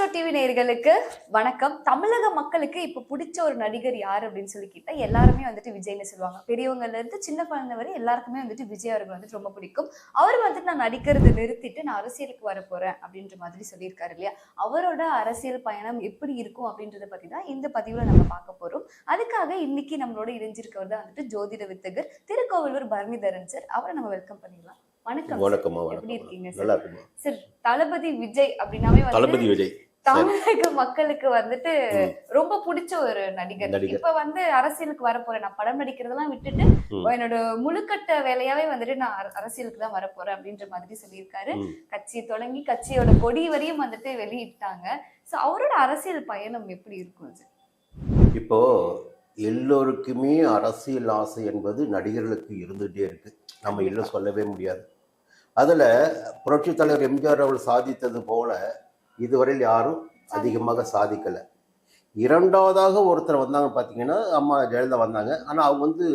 Astro TV நேயர்களுக்கு வணக்கம். தமிழக மக்களுக்கு இப்ப பிடிச்ச ஒரு நடிகர் யார் அப்படின்னு சொல்லி கேட்டா எல்லாருமே வந்துட்டு விஜய்னு சொல்லுவாங்க. பெரியவங்கல இருந்து சின்ன குழந்தை வரை எல்லாருக்குமே வந்துட்டு விஜய் அவர்கள் வந்துட்டு ரொம்ப பிடிக்கும். அவர் வந்துட்டு நான் நடிக்கிறதை நிறுத்திட்டு நான் அரசியலுக்கு வர போறேன் அப்படின்ற மாதிரி சொல்லியிருக்காரு இல்லையா? அவரோட அரசியல் பயணம் எப்படி இருக்கும் அப்படின்றத பத்தி தான் இந்த பதிவுல நம்ம பார்க்க போறோம். அதுக்காக இன்னைக்கு நம்மளோட இணைஞ்சிருக்கவர் தான் வந்துட்டு ஜோதிட வித்தகர் திருக்கோவிலூர் பரணிதரன் சார். அவரை நம்ம வெல்கம் பண்ணிடலாம். வணக்கம் sir. வணக்கம்மா எப்படி வணக்கம் இருக்கீங்க சார்? தளபதி விஜய் அப்படின்னாவே வந்து தளபதி விஜய். தமிழக மக்களுக்கு வந்துட்டு. ரொம்ப பிடிச்ச ஒரு நடிகர். இப்ப வந்து அரசியலுக்கு வர போறேன் நான் படம் நடிக்கிறதெல்லாம் விட்டுட்டு. என்னோட முழுக்கட்ட வேலையாவே வந்துட்டு நான் அர- அரசியலுக்கு தான் வர போறேன் அப்படின்ற மாதிரி சொல்லியிருக்காரு. கட்சி தொடங்கி கட்சியோட கொடி வரையும் வந்துட்டு வெளியிட்டாங்க. சோ அவரோட அரசியல் பயணம் எப்படி இருக்கும் இப்போ எல்லோருக்குமே அரசியல் ஆசை என்பது நடிகர்களுக்கு இருந்துகிட்டே இருக்கு. நம்ம இல்லை சொல்லவே முடியாது. அதில் புரட்சித் தலைவர் எம்ஜிஆர் அவர்கள் சாதித்தது போல இதுவரையில் யாரும் அதிகமாக சாதிக்கலை. இரண்டாவதாக ஒருத்தர் வந்தாங்க பார்த்தீங்கன்னா அம்மா ஜெயலலிதா வந்தாங்க. ஆனால் அவங்க வந்து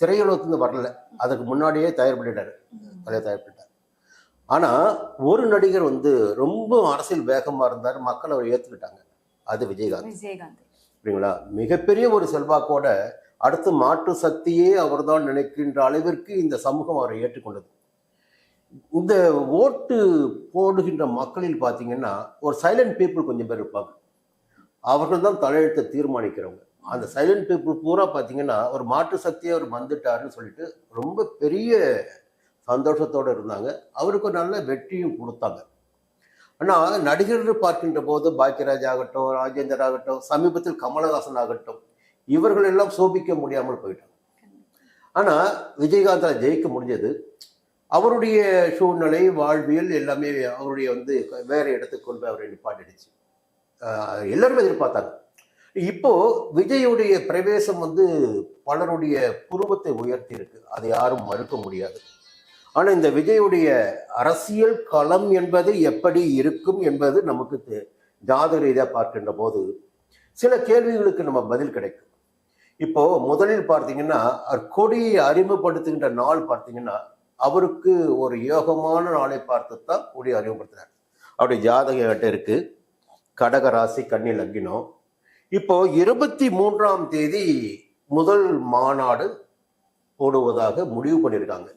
திரையுலகத்துலேருந்து வரல. அதுக்கு முன்னாடியே தயார் பண்ணிட்டாரு தலைவர் தயார் பண்ணிட்டார் ஆனால் ஒரு நடிகர் வந்து ரொம்ப அரசியல் வேகமாக இருந்தார். மக்கள் அவர் ஏற்றுக்கிட்டாங்க அது விஜயகாந்த். விஜயகாந்த். சரிங்களா மிகப்பெரிய ஒரு செல்வாக்கோட அடுத்து மாற்று சக்தியே அவர்தான் நினைக்கின்ற அளவிற்கு இந்த சமூகம் அவரை ஏற்றுக்கொண்டது. இந்த ஓட்டு போடுகின்ற மக்களில் பார்த்தீங்கன்னா ஒரு சைலண்ட் பீப்புள் கொஞ்சம் பேர் இருப்பாங்க. அவர்கள் தான் தலையெழுத்தை தீர்மானிக்கிறவங்க. அந்த சைலண்ட் பீப்புள் பூரா பார்த்தீங்கன்னா ஒரு மாற்று சக்தியை அவர் வந்துட்டாருன்னு சொல்லிட்டு ரொம்ப பெரிய சந்தோஷத்தோடு இருந்தாங்க. அவருக்கு நல்ல வெற்றியும் கொடுத்தாங்க. ஆனால் நடிகர்கள் பார்க்கின்ற போது பாக்கியராஜ் ஆகட்டும் ராஜேந்தர் ஆகட்டும் சமீபத்தில் கமலஹாசன் ஆகட்டும் இவர்கள் எல்லாம் சோபிக்க முடியாமல் போயிட்டாங்க. ஆனால் விஜயகாந்தால் ஜெயிக்க முடிஞ்சது. அவருடைய சூழ்நிலை வாழ்வியல் எல்லாமே அவருடைய வந்து வேற இடத்துக்கு கொண்டு போய் அவரை நிப்பாட்டிடுச்சு. எல்லாருமே எதிர்பார்த்தாங்க. இப்போ விஜயுடைய பிரவேசம் வந்து பலருடைய புருவத்தை உயர்த்தி இருக்கு அதை யாரும் மறுக்க முடியாது. ஆனா இந்த விஜயுடைய அரசியல் களம் என்பது எப்படி இருக்கும் என்பது நமக்கு ஜாத ரீதியாக பார்க்கின்ற போது சில கேள்விகளுக்கு நம்ம பதில் கிடைக்கும். இப்போ முதலில் பார்த்தீங்கன்னா கொடியை அறிமுகப்படுத்துகின்ற நாள் பார்த்தீங்கன்னா அவருக்கு ஒரு யோகமான நாளை பார்த்து தான் கொடியை அறிமுகப்படுத்தினார். அவருடைய ஜாதக கிட்ட இருக்கு. கடக ராசி கன்னி லக்கினம் இப்போ இருபத்தி மூன்றாம் தேதி முதல் மாநாடு போடுவதாக முடிவு பண்ணியிருக்காங்க.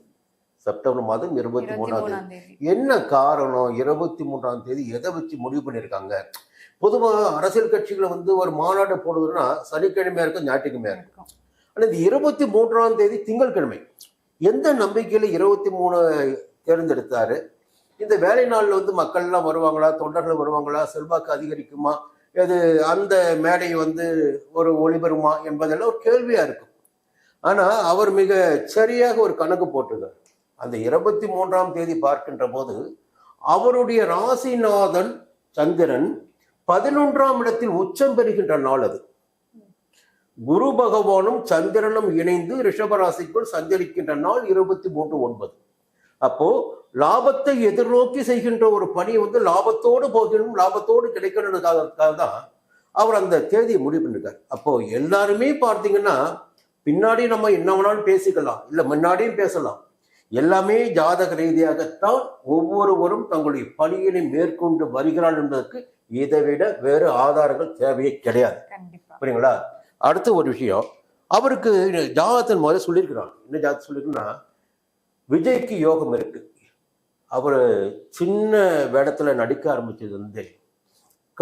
செப்டம்பர் மாதம் இருபத்தி மூணாம் தேதி. என்ன காரணம்? இருபத்தி மூன்றாம் தேதி எதை வச்சு முடிவு பண்ணியிருக்காங்க? பொதுவாக அரசியல் கட்சிகளை வந்து ஒரு மாநாடு போடுவதுன்னா சனிக்கிழமையா இருக்கும் ஞாயிற்றுக்கிழமையா இருக்கும் இருக்கும் ஆனால் இந்த இருபத்தி மூன்றாம் தேதி திங்கட்கிழமை. எந்த நம்பிக்கையில் இருபத்தி மூணு தேர்ந்தெடுத்தாரு? இந்த வேலை நாளில் வந்து மக்கள் எல்லாம் வருவாங்களா? தொண்டர்கள் வருவாங்களா? செல்வாக்கு அதிகரிக்குமா? அது அந்த மேடை வந்து ஒரு ஒளிபெறுமா என்பதெல்லாம் ஒரு கேள்வியாக இருக்கும். ஆனால் அவர் மிக சரியாக ஒரு கணக்கு போட்டிருக்கார். அந்த இருபத்தி மூன்றாம் தேதி பார்க்கின்ற போது அவருடைய ராசிநாதன் சந்திரன் பதினொன்றாம் இடத்தில் உச்சம் பெறுகின்ற நாள் அது. குரு பகவானும் சந்திரனும் இணைந்து ரிஷபராசிக்குள் சஞ்சரிக்கின்ற நாள் இருபத்தி மூன்று ஒன்பது. அப்போ லாபத்தை எதிர்நோக்கி செய்கின்ற ஒரு பணி வந்து லாபத்தோடு போகணும் லாபத்தோடு கிடைக்கணுன்றதுக்காக தான் அவர் அந்த தேதியை முடிவு பண்ணிருக்கார். அப்போ எல்லாருமே பார்த்தீங்கன்னா பின்னாடி நம்ம என்ன வேணாலும் பேசிக்கலாம் இல்லை முன்னாடியும் பேசலாம். எல்லாமே ஜாதக ரீதியாகத்தான் ஒவ்வொருவரும் தங்களுடைய பணியினை மேற்கொண்டு வருகிறார் என்பதற்கு இதை விட வேறு ஆதாரங்கள் தேவையே கிடையாது. புரியுங்களா? அடுத்த ஒரு விஷயம் அவருக்கு ஜாதகத்தின் முதல்ல சொல்லியிருக்கிறான் என்ன ஜாதகம் சொல்லியிருக்குன்னா விஜய்க்கு யோகம் இருக்கு. அவர் சின்ன வேடத்துல நடிக்க ஆரம்பிச்சது வந்து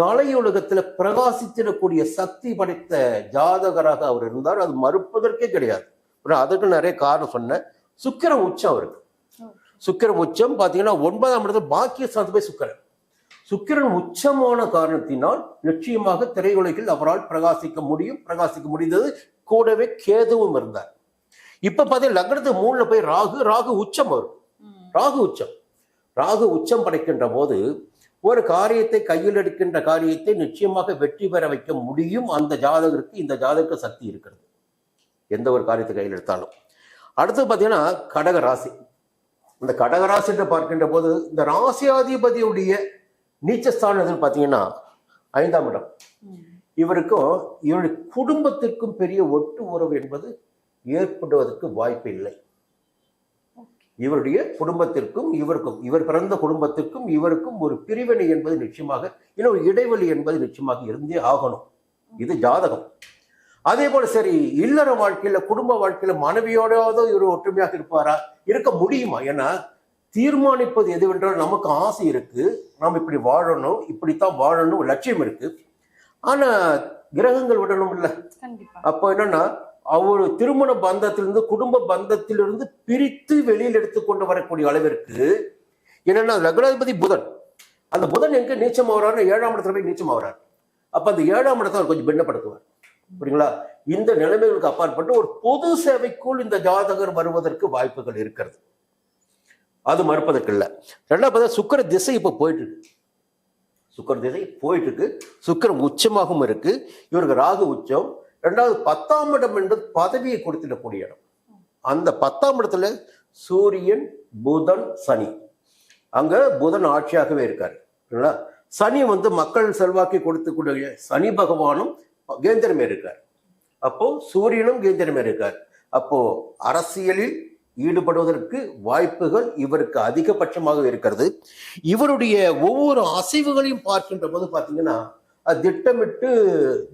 கலையுலகத்துல பிரகாசித்திடக்கூடிய சக்தி படைத்த ஜாதகராக அவர் இருந்தார். அது மறுப்பதற்கே கிடையாது. அதுக்கு நிறைய காரணம் சொன்னேன் சுக்கிர உச்சம் அவருக்கு. சுக்கிர உச்சம் பார்த்தீங்கன்னா ஒன்பதாம் இடத்துல பாக்கிய சார்ந்து போய் சுக்கிரன். சுக்கிரன் உச்சமான காரணத்தினால் நிச்சயமாக திரையுலகில் அவரால் பிரகாசிக்க முடியும் பிரகாசிக்க முடிந்தது. கூடவே கேதுவும் இருந்தார். இப்ப பார்த்தீங்கன்னா லக்னத்துக்கு மூணுல போய் ராகு ராகு உச்சம் வரும். ராகு உச்சம். ராகு உச்சம் படைக்கின்ற போது ஒரு காரியத்தை கையில் எடுக்கின்ற காரியத்தை நிச்சயமாக வெற்றி பெற வைக்க முடியும். அந்த ஜாதகருக்கு இந்த ஜாதக சக்தி இருக்கிறது. எந்த ஒரு காரியத்தை கையில் எடுத்தாலும். அடுத்து பார்த்தீங்கன்னா கடக ராசி. இந்த கடக ராசி என்று பார்க்கின்ற போது இந்த ராசியாதிபதியுடைய நீச்சஸ்தானம் எதுன்னு பார்த்தீங்கன்னா ஐந்தாம் இடம். இவருக்கும் இவருடைய குடும்பத்திற்கும் பெரிய ஒட்டு உறவு என்பது ஏற்படுவதற்கு வாய்ப்பு இல்லை. இவருடைய குடும்பத்திற்கும் இவருக்கும் இவர் பிறந்த குடும்பத்திற்கும் இவருக்கும் ஒரு பிரிவினை என்பது நிச்சயமாக இன்னும் ஒரு இடைவெளி என்பது நிச்சயமாக இருந்தே ஆகணும். இது ஜாதகம். அதே போல சரி இல்லற வாழ்க்கையில குடும்ப வாழ்க்கையில மனைவியோடாவது இவர் ஒற்றுமையாக இருப்பாரா? இருக்க முடியுமா? ஏன்னா தீர்மானிப்பது எதுவென்றால் நமக்கு ஆசை இருக்கு. நாம் இப்படி வாழணும் இப்படித்தான் வாழணும் ஒரு லட்சியம் இருக்கு. ஆனா கிரகங்கள் விடணும் இல்ல அப்போ என்னன்னா அவர் திருமண பந்தத்திலிருந்து குடும்ப பந்தத்திலிருந்து பிரித்து வெளியில் எடுத்துக்கொண்டு வரக்கூடிய அளவிற்கு என்னன்னா லக்னாதிபதி புதன். அந்த புதன் எங்க நீச்சம் ஆகிறாரு ஏழாம் இடத்துல போய் நீச்சம் ஆகிறார் அப்ப அந்த ஏழாம் இடத்தை அவர் கொஞ்சம் பின்னப்படுத்துவார். புரியுங்களா? இந்த நிலைமைகளுக்கு அப்பாற்பட்டு ஒரு பொது சேவைக்குள் இந்த ஜாதகர் வருவதற்கு வாய்ப்புகள் இருக்கிறது. அது மறுப்பதற்கு இல்லை ரெண்டாவது பார்த்தா சுக்கர திசை இப்போ போயிட்டு சுக்கர திசை போயிட்டு இருக்கு சுக்கிரம் உச்சமாகவும் இருக்கு. இவருக்கு ராகு உச்சம். ரெண்டாவது பத்தாம் இடம் என்பது பதவியை கொடுத்திடக்கூடிய இடம். அந்த பத்தாம் இடத்துல சூரியன் புதன் சனி. அங்க புதன் ஆட்சியாகவே இருக்காரு. சரிங்களா சனி வந்து மக்கள் செல்வாக்கி கொடுத்துக்கூடிய சனி பகவானும் கேந்திரமே இருக்கார். அப்போ சூரியனும் கேந்திரமே இருக்கார். அப்போ அரசியலில் ஈடுபடுவதற்கு வாய்ப்புகள் இவருக்கு அதிகபட்சமாக இருக்கிறது. இவருடைய ஒவ்வொரு அசைவுகளையும் பார்க்கின்ற போது பார்த்தீங்கன்னா அது திட்டமிட்டு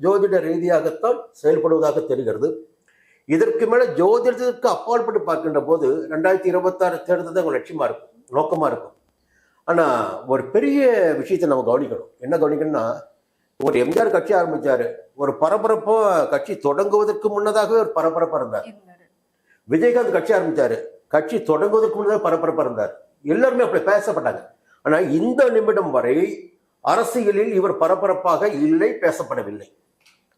ஜோதிட ரீதியாகத்தான் செயல்படுவதாக தெரிகிறது. இதற்கு மேல ஜோதிடத்திற்கு அப்பாற்பட்டு பார்க்கின்ற போது ரெண்டாயிரத்தி இருபத்தாறு தேர்தல் தான் லட்சியமா இருக்கும் நோக்கமா இருக்கும். ஆனா ஒரு பெரிய விஷயத்தை நம்ம கவனிக்கணும். என்ன கவனிக்கணும்னா ஒரு எம்ஜிஆர் கட்சி ஆரம்பிச்சாரு. ஒரு பரபரப்பா கட்சி தொடங்குவதற்கு முன்னதாகவே ஒரு பரபரப்பா இருந்தார். விஜயகாந்த் கட்சி ஆரம்பித்தார் கட்சி தொடங்குவதற்கு முன்னதாக பரபரப்பாக இருந்தார். எல்லாருமே அப்படி பேசப்பட்டாங்க. ஆனால் இந்த நிமிடம் வரை அரசியலில் இவர் பரபரப்பாக இல்லை பேசப்படவில்லை.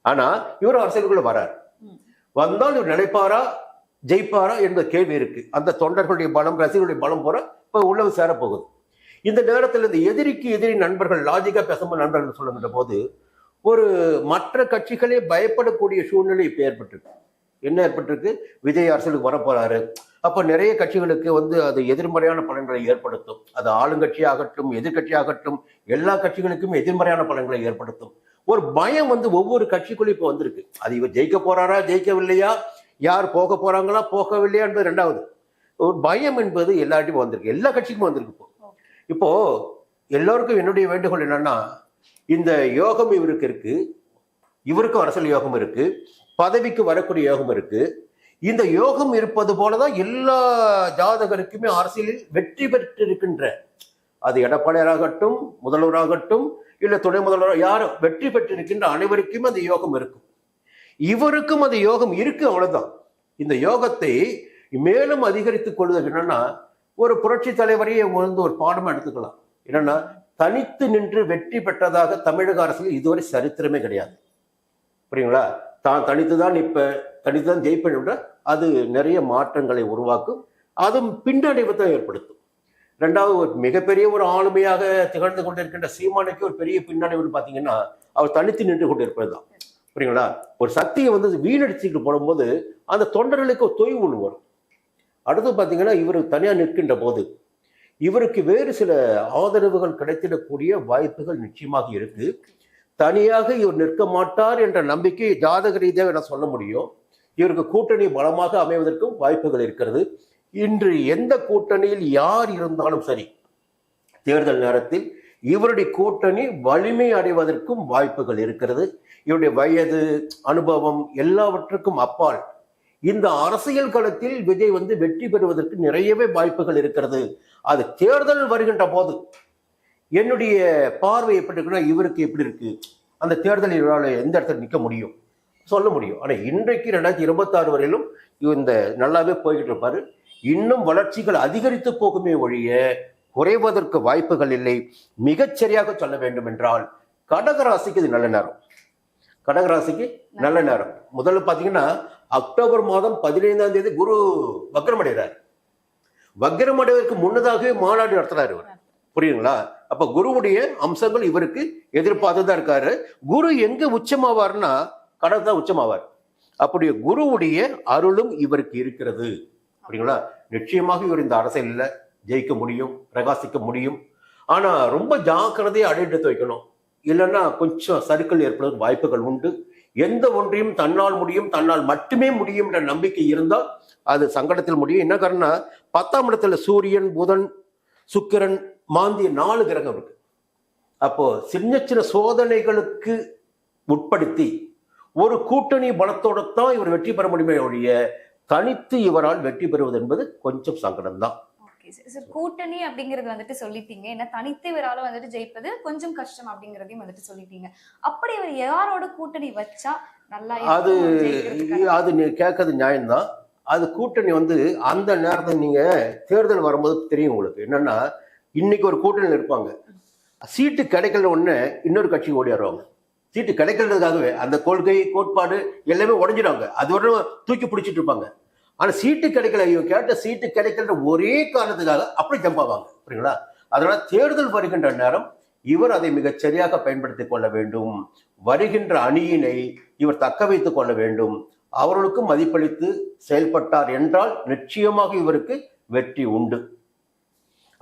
ஆனா இவர் அரசியலுக்குள்ள வரார். வந்தால் இவர் நிலைப்பாரா ஜெயிப்பாரா என்ற கேள்வி இருக்கு. அந்த தொண்டர்களுடைய பலம் ரசிகர்களுடைய பலம் போற இப்ப உள்ளவு சேரப்போகுது. இந்த நேரத்தில் இந்த எதிரிக்கு எதிரி நண்பர்கள் லாஜிக்கா பேசும்போது நண்பர்கள் சொல்லுகின்ற போது ஒரு மற்ற கட்சிகளே பயப்படக்கூடிய சூழ்நிலை இப்போ ஏற்பட்டிருக்கு. என்ன ஏற்பட்டிருக்கு? விஜய் அரசியலுக்கு வரப்போறாரு. அப்போ நிறைய கட்சிகளுக்கு வந்து அது எதிர்மறையான பலன்களை ஏற்படுத்தும். அது ஆளுங்கட்சியாகட்டும் எதிர்கட்சியாகட்டும் எல்லா கட்சிகளுக்கும் எதிர்மறையான பலன்களை ஏற்படுத்தும். ஒரு பயம் வந்து ஒவ்வொரு கட்சிக்குள்ளும் இப்போ வந்திருக்கு. அது இவர் ஜெயிக்க போறாரா ஜெயிக்கவில்லையா? யார் போக போறாங்களா போகவில்லையா என்பது ரெண்டாவது. ஒரு பயம் என்பது எல்லார்ட்டையும் வந்திருக்கு. எல்லா கட்சிக்கும் வந்திருக்கு இப்போ. இப்போ எல்லோருக்கும் என்னுடைய வேண்டுகோள் என்னன்னா இந்த யோகம் இவருக்கு இருக்கு. இவருக்கும் அரசியல் யோகம் இருக்கு. பதவிக்கு வரக்கூடிய யோகம் இருக்கு. இந்த யோகம் இருப்பது போலதான் எல்லா ஜாதகருக்குமே அரசியலில் வெற்றி பெற்றிருக்கின்ற. அது எடப்பாடியாராகட்டும் முதல்வராகட்டும் இல்ல துணை முதல்வர் யாரும் வெற்றி பெற்றிருக்கின்ற அனைவருக்குமே அந்த யோகம் இருக்கும். இவருக்கும் அந்த யோகம் இருக்கு அவ்வளவுதான். இந்த யோகத்தை மேலும் அதிகரித்துக் கொள்வது என்னன்னா ஒரு புரட்சி தலைவரையே வந்து ஒரு பாடமா எடுத்துக்கலாம். என்னன்னா தனித்து நின்று வெற்றி பெற்றதாக தமிழக அரசு இதுவரை சரித்திரமே கிடையாது. புரியுங்களா? தான் தனித்து தான் இப்போ தனித்து தான் ஜெயிப்பேன் அது நிறைய மாற்றங்களை உருவாக்கும். அதுவும் பின்னடைவை தான் ஏற்படுத்தும். ரெண்டாவது ஒரு மிகப்பெரிய ஒரு ஆளுமையாக திகழ்ந்து கொண்டிருக்கின்ற சீமானுக்கு ஒரு பெரிய பின்னடைவுன்னு பார்த்தீங்கன்னா அவர் தனித்து நின்று கொண்டிருப்பது தான் புரியுங்களா? ஒரு சக்தியை வந்து வீணடிச்சுக்கிட்டு போடும்போது அந்த தொண்டர்களுக்கு ஒரு தொய்வு ஒன்று வரும். அடுத்து பார்த்தீங்கன்னா இவர் தனியாக நிற்கின்ற போது இவருக்கு வேறு சில ஆதரவுகள் கிடைத்திடக்கூடிய வாய்ப்புகள் நிச்சயமாக இருக்குது தனியாக இவர் நிற்க மாட்டார் என்ற நம்பிக்கை ஜாதக ரீதியாக என சொல்ல முடியும். இவருக்கு கூட்டணி பலமாக அமைவதற்கும் வாய்ப்புகள் இருக்கிறது. இன்று எந்த கூட்டணியில் யார் இருந்தாலும் சரி தேர்தல் நேரத்தில் இவருடைய கூட்டணி வலிமை அடைவதற்கும் வாய்ப்புகள் இருக்கிறது. இவருடைய வயது அனுபவம் எல்லாவற்றுக்கும் அப்பால் இந்த அரசியல் களத்தில் விஜய் வந்து வெற்றி பெறுவதற்கு நிறையவே வாய்ப்புகள் இருக்கிறது. அது தேர்தல் வருகின்ற போது என்னுடைய பார்வை எப்படி இருக்குன்னா இவருக்கு எப்படி இருக்கு? அந்த தேர்தலில் இவரால் எந்த இடத்துல நிற்க முடியும்? சொல்ல முடியும். ஆனால் இன்றைக்கு ரெண்டாயிரத்தி இருபத்தாறு வரையிலும் இந்த நல்லாவே போய்கிட்டு இருப்பாரு. இன்னும் வளர்ச்சிகள் அதிகரித்து போகுமே ஒழிய குறைவதற்கு வாய்ப்புகள் இல்லை. மிகச்சரியாக சொல்ல வேண்டும் என்றால் கடகராசிக்கு இது நல்ல நேரம். கடகராசிக்கு நல்ல நேரம். முதல்ல பார்த்தீங்கன்னா அக்டோபர் மாதம் பதினைந்தாம் தேதி குரு வக்ரமடைகிறார் வக்ரமடைவதற்கு முன்னதாகவே மாநாடு நடத்துறாரு இவர். புரியுங்களா அப்ப குருவுடைய அம்சங்கள் இவருக்கு எதிர்பார்த்துதான் இருக்காரு. குரு எங்க உச்சமாவார்னா கடல் தான் உச்சமாவார். அப்படி குருவுடைய அருளும் இவருக்கு இருக்கிறது. அப்படிங்களா நிச்சயமாக இவர் இந்த அரசியலில் ஜெயிக்க முடியும் பிரகாசிக்க முடியும். ஆனா ரொம்ப ஜாக்கிரதையை அடையெடுத்து வைக்கணும். இல்லைன்னா கொஞ்சம் சருக்கள் ஏற்படுவதற்கு வாய்ப்புகள் உண்டு. எந்த ஒன்றையும் தன்னால் முடியும் தன்னால் மட்டுமே முடியும் என்ற நம்பிக்கை இருந்தால் அது சங்கடத்தில் முடியும். என்ன காரணம்னா பத்தாம் இடத்துல சூரியன் புதன் சுக்கிரன் மாந்திய நாலு கிரகம் இருக்கு. அப்போ சின்ன சின்ன சோதனைகளுக்கு உட்படுத்தி ஒரு கூட்டணி பலத்தோட தான் இவர் வெற்றி பெற முடியுமே ஒழிய தனித்து இவரால் வெற்றி பெறுவது என்பது கொஞ்சம் சங்கடம் தான் ஓகே சார் சார் கூட்டணி அப்படிங்கறது வந்துட்டு சொல்லிட்டீங்க. ஏன்னா தனித்து இவரால வந்துட்டு ஜெயிப்பது கொஞ்சம் கஷ்டம் அப்படிங்கறதையும் வந்துட்டு சொல்லிட்டீங்க. அப்படி இவர் யாரோட கூட்டணி வச்சா நல்லா அது அது நீ கேட்கறது நியாயம்தான். அது கூட்டணி வந்து அந்த நேரத்தில் நீங்க தேர்தல் வரும்போது தெரியும் உங்களுக்கு. என்னன்னா இன்னைக்கு ஒரு கூட்டணியில் இருப்பாங்க. சீட்டு கிடைக்கல ஒன்று இன்னொரு கட்சி ஓடிடுவாங்க சீட்டு கிடைக்கிறதுக்காகவே அந்த கொள்கை கோட்பாடு எல்லாமே உடஞ்சிடுவாங்க அது வரை தூக்கி பிடிச்சிட்டு இருப்பாங்க. ஆனால் சீட்டு கிடைக்கல இவன் கேட்ட சீட்டு கிடைக்கிற ஒரே காரணத்துக்காக அப்படி ஜம்ப் ஆவாங்க. புரியுங்களா அதனால தேர்தல் வருகின்ற நேரம் இவர் அதை மிகச் சரியாக பயன்படுத்தி கொள்ள வேண்டும். வருகின்ற அணியினை இவர் தக்க வைத்துக் கொள்ள வேண்டும். அவர்களுக்கும் மதிப்பளித்து செயல்பட்டார் என்றால் நிச்சயமாக இவருக்கு வெற்றி உண்டு.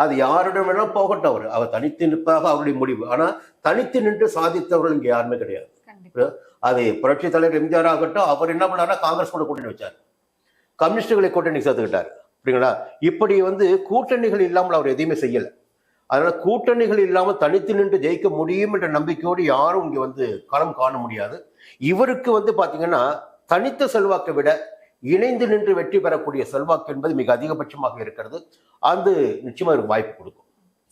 அது யாரிடம் வேணா போகட்டும் அவர். அவர் தனித்து நிற்பதாக அவருடைய முடிவு. ஆனா தனித்து நின்று சாதித்தவர்கள் இங்க யாருமே கிடையாது. அது புரட்சி தலைவர் எம்ஜிஆர் ஆகட்டும் அவர் என்ன பண்ணாருன்னா காங்கிரஸ் கூட கூட்டணி வச்சார். கம்யூனிஸ்டுகளை கூட்டணி சேர்த்துக்கிட்டார். அப்படிங்களா இப்படி வந்து கூட்டணிகள் இல்லாமல் அவர் எதையுமே செய்யல. அதனால கூட்டணிகள் இல்லாமல் தனித்து நின்று ஜெயிக்க முடியும் என்ற நம்பிக்கையோடு யாரும் இங்க வந்து களம் காண முடியாது. இவருக்கு வந்து பாத்தீங்கன்னா தனித்த செல்வாக்கை விட இணைந்து நின்று வெற்றி பெறக்கூடிய செல்வாக்கு என்பது மிக அதிகபட்சமாக இருக்கிறது. அது நிச்சயமாக ஒரு வாய்ப்பு கொடுக்கும்.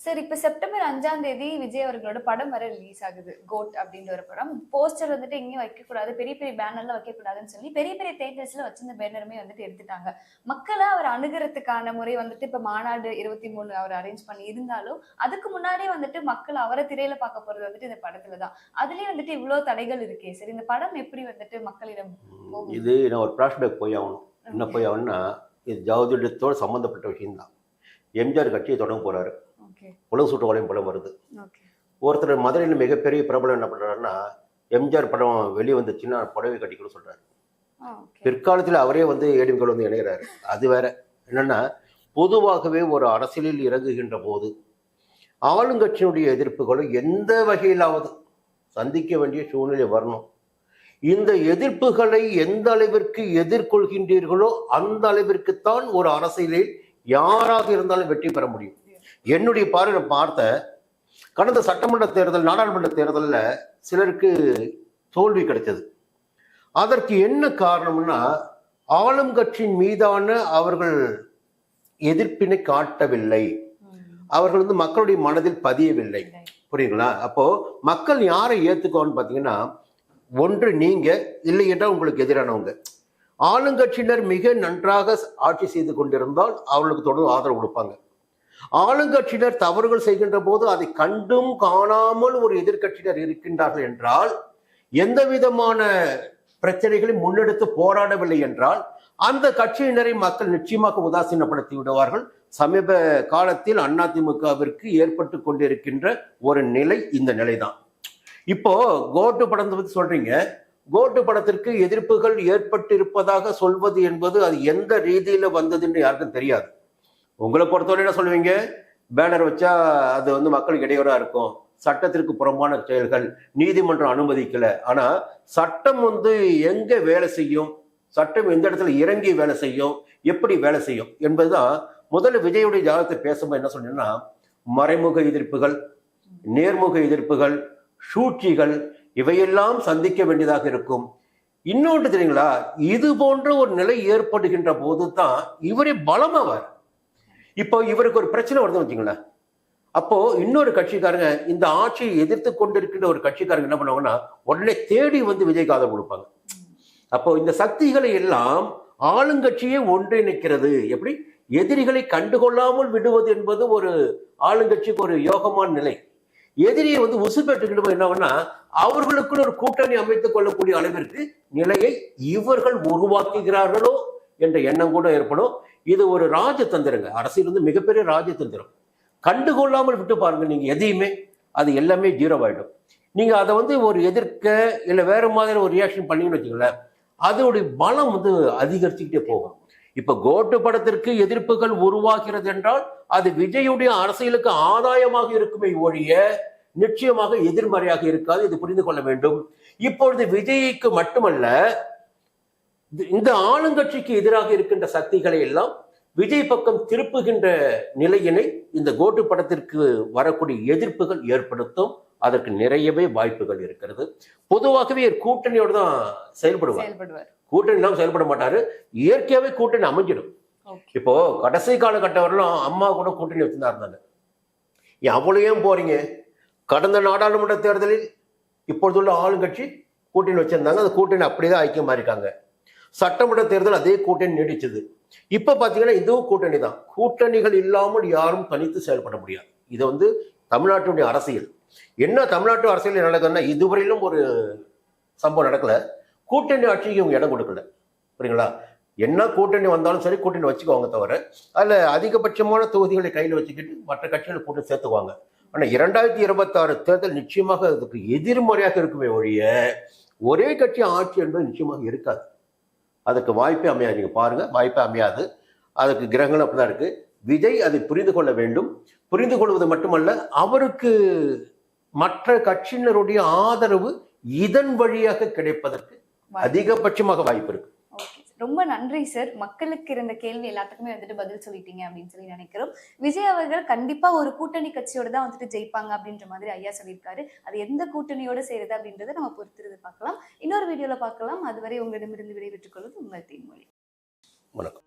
சார் இப்ப செப்டம்பர் அஞ்சாம் தேதி விஜய் அவர்களோட படம் வர ரிலீஸ் ஆகுது. கோட் அப்படின்ற ஒரு படம். போஸ்டர் வந்துட்டு எங்கேயும் வைக்கக்கூடாது. பெரிய பெரிய பேனர்ல வைக்கக்கூடாதுன்னு சொல்லி பெரிய பெரிய தேட்டர்ஸ்ல வச்சிருந்த பேனருமே வந்துட்டு எடுத்துட்டாங்க. மக்களை அவர் அணுகிறதுக்கான முறை வந்துட்டு இப்ப மாநாடு இருபத்தி மூணு அவர் அரேஞ்ச் பண்ணி இருந்தாலும் அதுக்கு முன்னாடியே வந்துட்டு மக்கள் அவரை திரையில பார்க்க போறது வந்துட்டு இந்த படத்துல தான். அதுலயே வந்துட்டு இவ்வளவு தடைகள் இருக்கே சரி இந்த படம் எப்படி வந்துட்டு மக்களிடம் இது நான் ஒரு ஃப்ளாஷ்பேக் போய் ஆகணும். என்ன போய் ஆகணும்னா இது ஜோதிடத்தோடு சம்மந்தப்பட்ட விஷயம்தான். எம்ஜிஆர் கட்சியை தொடங்க போறாரு. உலக சுற்று வளையம் படம் வருது. ஒருத்தர் மதுரையில் மிகப்பெரிய பிரபலம் என்ன பண்றாருன்னா எம்ஜிஆர் படம் வெளியே வந்துச்சுன்னா புடவை கட்டிக்கணும்னு சொல்றாரு. ஓகே பிற்காலத்தில் அவரே வந்து ஏடிஎம்கள் வந்து இணைகிறாரு அது வேற. என்னன்னா பொதுவாகவே ஒரு அரசியலில் இறங்குகின்ற போது ஆளுங்கட்சியினுடைய எதிர்ப்புகளும் எந்த வகையிலாவது சந்திக்க வேண்டிய சூழ்நிலை வரணும். இந்த எதிர்ப்புகளை எந்த அளவிற்கு எதிர்கொள்கின்றீர்களோ அந்த அளவிற்குத்தான் ஒரு அரசியலில் யாராக இருந்தாலும் வெற்றி பெற முடியும். என்னுடைய பார்வை பார்த்த கடந்த சட்டமன்ற தேர்தல் நாடாளுமன்ற தேர்தலில் சிலருக்கு தோல்வி கிடைத்தது. அதற்கு என்ன காரணம்னா ஆளும் கட்சியின் மீதான அவர்கள் எதிர்ப்பினை காட்டவில்லை. அவர்கள் வந்து மக்களுடைய மனதில் பதியவில்லை. புரியுங்களா? அப்போ மக்கள் யாரை ஏத்துக்கோன்னு பார்த்தீங்கன்னா ஒன்று நீங்க இல்லை என்றால் உங்களுக்கு எதிரானவங்க. ஆளுங்கட்சியினர் மிக நன்றாக ஆட்சி செய்து கொண்டிருந்தால் அவர்களுக்கு தொடர்ந்து ஆதரவு கொடுப்பாங்க. ஆளுங்கட்சியினர் தவறுகள் செய்கின்ற போது அதை கண்டும் காணாமல் ஒரு எதிர்க்கட்சியினர் இருக்கின்றார்கள் என்றால் எந்த விதமான பிரச்சனைகளை முன்னெடுத்து போராடவில்லை என்றால் அந்த கட்சியினரை மக்கள் நிச்சயமாக உதாசீனப்படுத்தி விடுவார்கள். சமீப காலத்தில் அதிமுகவிற்கு ஏற்பட்டு கொண்டிருக்கின்ற ஒரு நிலை இந்த நிலைதான். இப்போ கோட்டு படத்தை பத்தி சொல்றீங்க. கோட்டு படத்திற்கு எதிர்ப்புகள் ஏற்பட்டிருப்பதாக சொல்வது என்பது அது எந்த ரீதியில வந்ததுன்னு யாருக்கும் தெரியாது. உங்களை பொறுத்தவரை என்ன சொல்லுவீங்க? பேனர் வச்சா அது வந்து மக்களுக்கு இடையூறா இருக்கும். சட்டத்திற்கு புறம்பான செயல்கள் நீதிமன்றம் அனுமதிக்கல. ஆனா சட்டம் வந்து எங்க வேலை செய்யும்? சட்டம் எந்த இடத்துல இறங்கி வேலை செய்யும்? எப்படி வேலை செய்யும்? என்பதுதான் முதல்ல விஜயுடைய ஜாதகத்தை பேசும்போது என்ன சொன்னீங்கன்னா மறைமுக எதிர்ப்புகள் நேர்முக எதிர்ப்புகள் சூழ்ச்சிகள் இவையெல்லாம் சந்திக்க வேண்டியதாக இருக்கும். இன்னொன்று தெரியுங்களா? இது போன்ற ஒரு நிலை ஏற்படுகின்ற போது தான் இவரே பலமாவார். இப்போ இவருக்கு ஒரு பிரச்சனை வருதுன்னு வச்சுங்களேன் அப்போ இன்னொரு கட்சிக்காரங்க இந்த ஆட்சியை எதிர்த்து கொண்டிருக்கின்ற ஒரு கட்சிக்காரங்க என்ன பண்ணுவாங்கன்னா உடனே தேடி வந்து விஜய்க்கு ஆதரவு கொடுப்பாங்க. அப்போ இந்த சக்திகளை எல்லாம் ஆளுங்கட்சியே ஒன்றிணைக்கிறது. எப்படி? எதிரிகளை கண்டுகொள்ளாமல் விடுவது என்பது ஒரு ஆளுங்கட்சிக்கு ஒரு யோகமான நிலை. எதிரியை வந்து உசுப்பேட்டுக்கிட்டு போய் என்னன்னா அவர்களுக்குள்ள ஒரு கூட்டணி அமைத்துக் கொள்ளக்கூடிய அளவிற்கு நிலையை இவர்கள் உருவாக்குகிறார்களோ என்ற எண்ணம் கூட ஏற்படும். இது ஒரு ராஜதந்திரங்க. அரசியல் வந்து மிகப்பெரிய ராஜதந்திரம். கண்டுகொள்ளாமல் விட்டு பாருங்க நீங்க எதையுமே அது எல்லாமே ஜீரோ ஆகிடும் நீங்க அதை வந்து ஒரு எதிர்க்க இல்லை வேற மாதிரி ஒரு ரியாக்ஷன் பண்ணீங்கன்னு வச்சுங்களேன் அதோடைய பலம் வந்து அதிகரிச்சுக்கிட்டே போகும். இப்ப கோட்டு படத்திற்கு எதிர்ப்புகள் உருவாகிறது என்றால் அது விஜயுடைய அரசியலுக்கு ஆதாயமாக இருக்குமே ஒழிய நிச்சயமாக எதிர்மறையாக இருக்காது. இது புரிந்து கொள்ள வேண்டும். இப்பொழுது விஜய்க்கு மட்டுமல்ல இந்த ஆளுங்கட்சிக்கு எதிராக இருக்கின்ற சக்திகளை எல்லாம் விஜய் பக்கம் திருப்புகின்ற நிலையினை இந்த கோட்டு படத்திற்கு வரக்கூடிய எதிர்ப்புகள் ஏற்படுத்தும். அதற்கு நிறையவே வாய்ப்புகள் இருக்கிறது. பொதுவாகவே கூட்டணியோட தான் செயல்படுவார். கூட்டணி இல்லாமல் செயல்பட மாட்டாரு. இயற்கையாவே கூட்டணி அமைஞ்சிடும். இப்போ கடைசி காலகட்டம் வரலாம் அம்மா கூட கூட்டணி வச்சுதான் இருந்தாங்க ஏன் அவ்வளோ ஏன் போறீங்க? கடந்த நாடாளுமன்ற தேர்தலில் இப்பொழுதுள்ள ஆளுங்கட்சி கூட்டணி வச்சிருந்தாங்க. அந்த கூட்டணி அப்படியே தான் ஐக்கியமா இருக்காங்க. சட்டமன்ற தேர்தல் அதே கூட்டணி நீடிச்சது. இப்ப பாத்தீங்கன்னா இதுவும் கூட்டணி தான். கூட்டணிகள் இல்லாமல் யாரும் தனித்து செயல்பட முடியாது. இது வந்து தமிழ்நாட்டுடைய அரசியல். என்ன தமிழ்நாட்டு அரசியல் நடக்குதுன்னா இதுவரையிலும் ஒரு சம்பவம் நடக்கல. கூட்டணி ஆட்சிக்கு இவங்க இடம் கொடுக்கல. புரியுங்களா என்ன கூட்டணி வந்தாலும் சரி கூட்டணி வச்சுக்குவாங்க தவிர அதில் அதிகபட்சமான தொகுதிகளை கையில் வச்சுக்கிட்டு மற்ற கட்சிகளை கூட்டு சேர்த்துக்குவாங்க. ஆனால் இரண்டாயிரத்தி இருபத்தாறு தேர்தல் நிச்சயமாக அதுக்கு எதிர்மறையாக இருக்குமே ஒழிய ஒரே கட்சி ஆட்சி என்பது நிச்சயமாக இருக்காது. அதுக்கு வாய்ப்பே அமையாது. நீங்கள் பாருங்க வாய்ப்பே அமையாது. அதுக்கு கிரகங்கள் அப்படிதான் இருக்கு. விஜய் அதை புரிந்து கொள்ள வேண்டும். புரிந்து கொள்வது மட்டுமல்ல அவருக்கு மற்ற கட்சியினருடைய ஆதரவு இதன் வழியாக கிடைப்பதற்கு அதிகபட்சமாக வாய்ப்பு இருக்கு. ஓகே ரொம்ப நன்றி சார் மக்களுக்கு இருந்த கேள்வி எல்லாத்துக்குமே வந்துட்டு பதில் சொல்லிட்டீங்க அப்படின்னு சொல்லி நினைக்கிறோம். விஜய் அவர்கள் கண்டிப்பா ஒரு கூட்டணி கட்சியோட தான் வந்துட்டு ஜெயிப்பாங்க அப்படின்ற மாதிரி ஐயா சொல்லியிருக்காரு. அது எந்த கூட்டணியோட செய்யறது அப்படின்றத நம்ம பொறுத்திருந்து பார்க்கலாம். இன்னொரு வீடியோல பார்க்கலாம். அதுவரை உங்களிடமிருந்து விடைபெற்றுக் கொள்வது உங்கள் தீன்மொழி. வணக்கம்.